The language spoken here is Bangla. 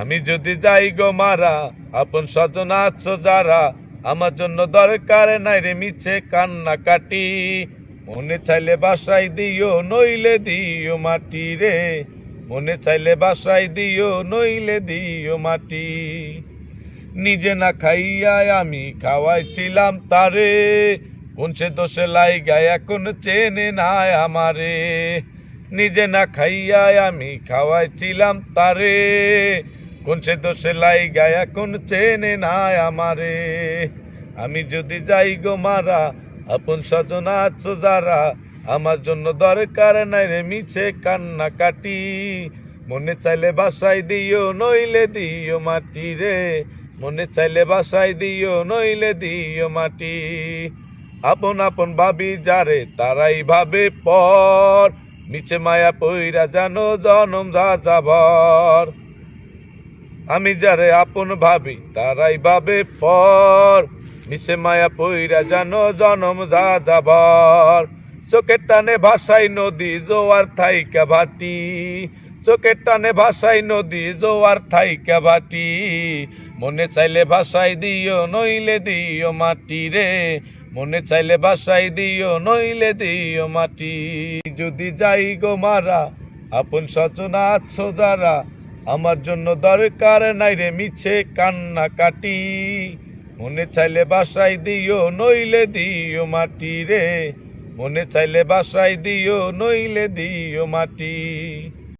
আমি যদি যাই গো মারা, আপন স্বজন আছো যারা, আমার জন্য দরকার নাই রে মিছে কান্না কাটি মনে চাইলে বাসাই দিও, নইলে দিও মাটি রে। মনে চাইলে বাসাই দিও, নইলে দিও মাটি। নিজে না খাইয়াই আমি খাওয়াইছিলাম তারে, কোন সে দোষে লাইগায় এখন চেনে নাই আমারে। নিজে না খাইয়াই আমি খাওয়াইছিলাম তারে কোন সে দোষে লাইগায় এখন চেনে নাই আমারে? আমি যদি যাই গো মারা, আপন স্বজন আছো যারা, আমার জন্য দরকার নাই রে মিছে কান্না কাটি মনে চাইলে বাসাই দিও, নইলে দিও মাটি রে। মনে চাইলে বাসাই দিও, নইলে দিও মাটি। আপন আপন ভাবি যারে, তারাই ভাবে পর। মিছে মায়া পইরা জানো, জনম যা যাবার আমি যারে আপন ভাবি, তারাই ভাবে পর। মিশে মায়া পইরা জানো জনম যা যাবার। চোখের টানে ভাষাই নদী, জোয়ার থাইকা ভাটি। চোখের টানে ভাষাই নদী, জোয়ার থাইকা ভাটি। মনে চাইলে ভাষাই দিও, নইলে দিও মাটি রে। মনে চাইলে ভাষাই দিও, নইলে দিও মাটি। যদি যাই গো মারা, আপন সচনা আছো যারা আমার জন্য দরকার নাই রে মিছে কান্না কাটি। মনে চাইলে বাসাই দিও, নইলে দিও মাটি রে। মনে চাইলে বাসাই দিও, নইলে দিও মাটি।